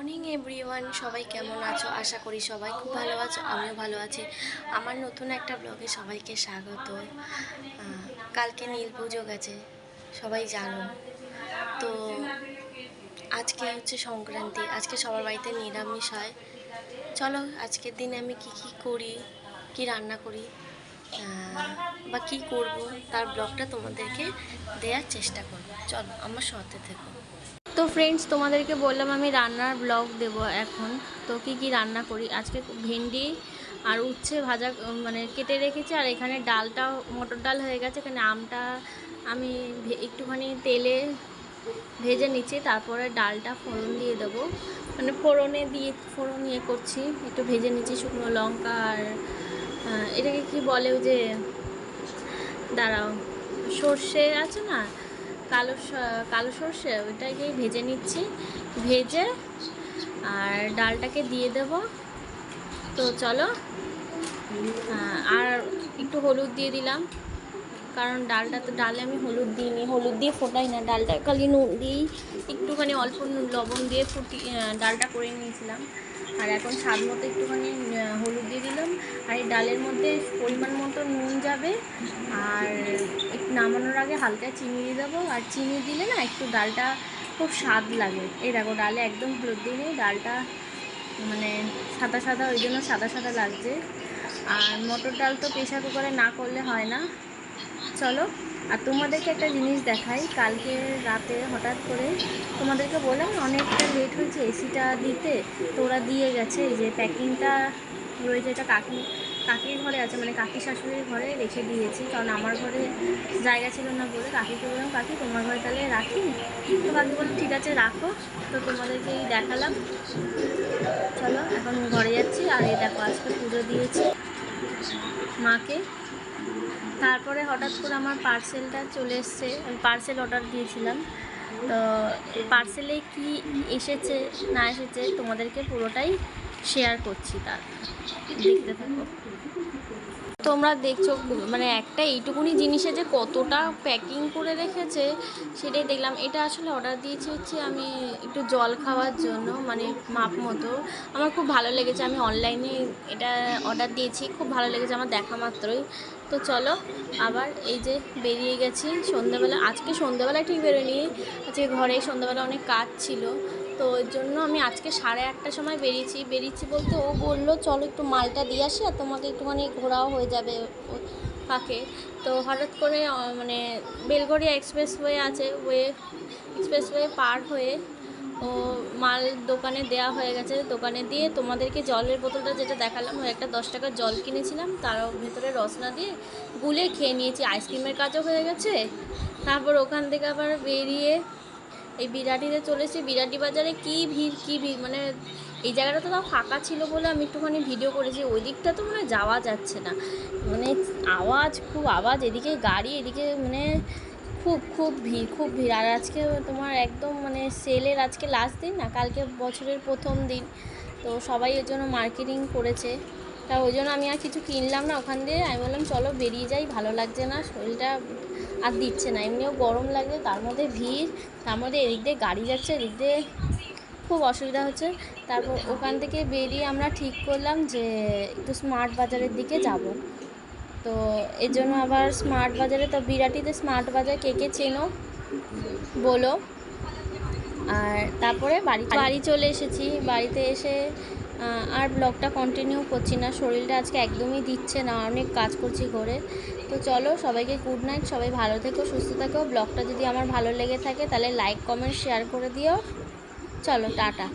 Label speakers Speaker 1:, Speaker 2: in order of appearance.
Speaker 1: Morning everyone সবাই কেমন আছো? আশা করি সবাই খুব ভালো আছো, আমিও ভালো আছি। আমার নতুন একটা ব্লগে সবাইকে স্বাগত। কালকে নীল পুজো গেছে, সবাই জানো। তো আজকে হচ্ছে সংক্রান্তি, আজকে সবার বাড়িতে নিরামিষ হয়। চলো, আজকের দিনে আমি কি কি করি, কি রান্না করি বা কি করব, তার ব্লগটা তোমাদেরকে দেওয়ার চেষ্টা করব। চলো, আমার সাথে থেকো। তো ফ্রেন্ডস তোমাদেরকে বললাম আমি রান্নার ব্লগ দেব এখন। তো কি কি রান্না করি? আজকে ভেন্ডি আর উচ্ছে ভাজা মানে কেটে রেখেছি, আর এখানে ডালটা, মটর ডাল হয়ে গেছে, এখানে আমটা আমি একটুখানি তেলে ভেজে নিচ্ছি, তারপরে ডালটা ফোড়ন দিয়ে দেবো। মানে ফোড়নে দিয়ে, ফোড়ন ইয়ে করছি, একটু ভেজে নিচ্ছি শুকনো লঙ্কা আর এটাকে কি বলে যে, দাঁড়াও, সর্ষে আছে না? কালো কালো সর্ষে, ওইটাকে ভেজে নিচ্ছি। ভেজে আর ডালটাকে দিয়ে দেব। তো চলো আর একটু হলুদ দিয়ে দিলাম। কারণ ডালটা তো, ডালে আমি হলুদ দিইনি, হলুদ দিয়ে ফোটাই না। ডালটা খালি নুন দিয়েই একটুখানি অল্প লবণ দিয়ে ফুটি ডালটা করে নিয়েছিলাম। আর এখন স্বাদ মতো একটুখানি হলুদ দিয়ে দিলাম। আর এই ডালের মধ্যে পরিমাণ মতো নুন যাবে। আর একটু নামানোর আগে হালকা চিনি দিয়ে দেবো। আর চিনি দিলে না একটু ডালটা খুব স্বাদ লাগে। এই দেখো, ডালে একদম হলুদ দিয়ে নেই, ডালটা মানে সাদা সাদা, ওই জন্য সাদা সাদা লাগছে। আর মটর ডাল তো প্রেশার কুকারে না করলে হয় না। চলো, আর তোমাদেরকে একটা জিনিস দেখাই। কালকে রাতে হঠাৎ করে তোমাদেরকে বললাম, অনেকটা লেট হয়েছে এসিটা দিতে, তো ওরা দিয়ে গেছে। যে প্যাকিংটা রয়েছে, এটা কাকি, কাকির ঘরে আছে মানে কাকি শাশুড়ির ঘরে রেখে দিয়েছি। কারণ আমার ঘরে জায়গা ছিল না বলে কাকিকে বললাম, কাকি, তোমার ঘরে তাহলে রাখি? তো কাকি বলল, ঠিক আছে, রাখো। তো তোমাদেরকে এই দেখালাম। চলো, এখন ঘরে যাচ্ছি। আর এই দেখো, আজকে পুজো দিয়েছি মাকে। তারপরে হঠাৎ করে আমার পার্সেলটা চলে এসছে। আমি পার্সেল অর্ডার দিয়েছিলাম। তো পার্সেলে কি এসেছে, না এসেছে, তোমাদেরকে পুরোটাই শেয়ার করছি তার। দেখতে থাকো। তোমরা দেখছ মানে একটা এইটুকুনি জিনিসে যে কতটা প্যাকিং করে রেখেছে, সেটাই দেখলাম। এটা আসলে অর্ডার দিয়েছি হচ্ছে আমি একটু জল খাওয়ার জন্য মানে মাপ মতো। আমার খুব ভালো লেগেছে, আমি অনলাইনে এটা অর্ডার দিয়েছি, খুব ভালো লেগেছে আমার দেখা মাত্রই। তো চলো, আবার এই যে বেরিয়ে গেছি সন্ধ্যাবেলা। আজকে সন্ধ্যাবেলায় ঠিক বেরোয়নি, আজকে ঘরে সন্ধ্যাবেলা অনেক কাজ ছিল। তো ওই জন্য আমি আজকে সাড়ে আটটার সময় বেরিয়েছি। বেরিয়েছি বলতে ও বলল, চলো একটু মালটা দিয়ে আসি আর তোমাকে একটুখানি ঘোরাও হয়ে যাবে ফাঁকে। তো হঠাৎ করে মানে বেলগড়িয়া এক্সপ্রেস ওয়ে আছে, ওয়ে এক্সপ্রেস ওয়ে পার হয়ে ও মাল দোকানে দেয়া হয়ে গেছে। দোকানে দিয়ে তোমাদেরকে জলের বোতলটা যেটা দেখালাম, ওই একটা দশ টাকার জল কিনেছিলাম তারও ভেতরে রসনা দিয়ে গুলে খেয়ে নিয়েছি। আইসক্রিমের কাজও হয়ে গেছে। তারপর ওখান থেকে আবার বেরিয়ে এই বিরাটিতে চলেছি। বিরাটি বাজারে কি ভিড় কি ভিড়? মানে এই জায়গাটা তো তাও ফাঁকা ছিল বলে আমি একটুখানি ভিডিও করেছি। ওই দিকটা তো মানে যাওয়া যাচ্ছে না। মানে আওয়াজ, খুব আওয়াজ। এদিকে গাড়ি, এদিকে মানে খুব খুব ভিড় খুব ভিড়। আর আজকে তোমার একদম মানে সেলের আজকে লাস্ট দিন না, কালকে বছরের প্রথম দিন। তো সবাই এর জন্য মার্কেটিং করেছে। তা ওই জন্য আমি আর কিছু কিনলাম না। ওখান দিয়ে আমি বললাম, চলো বেরিয়ে যাই, ভালো লাগছে না, শরীরটা আর দিচ্ছে না। এমনিও গরম লাগে, তার মধ্যে ভিড়, তার মধ্যে এদিক দিয়ে গাড়ি যাচ্ছে, এদিক দিয়ে খুব অসুবিধা হচ্ছে। তারপর ওখান থেকে বেরিয়ে আমরা ঠিক করলাম যে একটু স্মার্ট বাজারের দিকে যাব। তো এর জন্য আবার স্মার্ট বাজারে, তো বিরাটিতে স্মার্ট বাজার কে কে চেনো? বলো। আর তারপরে বাড়ি বাড়ি চলে এসেছি। বাড়িতে এসে আর ব্লগটা কন্টিনিউ করছি না। শরীরটা আজকে একদমই দিচ্ছে না। অনেক কাজ করছি ঘরে। তো চলো, সবাইকে গুড নাইট সবাই ভালো থেকো, সুস্থ থেকো। ব্লগটা যদি আমার ভালো লেগে থাকে, তাহলে লাইক কমেন্ট শেয়ার করে দিও। চলো, টাটা।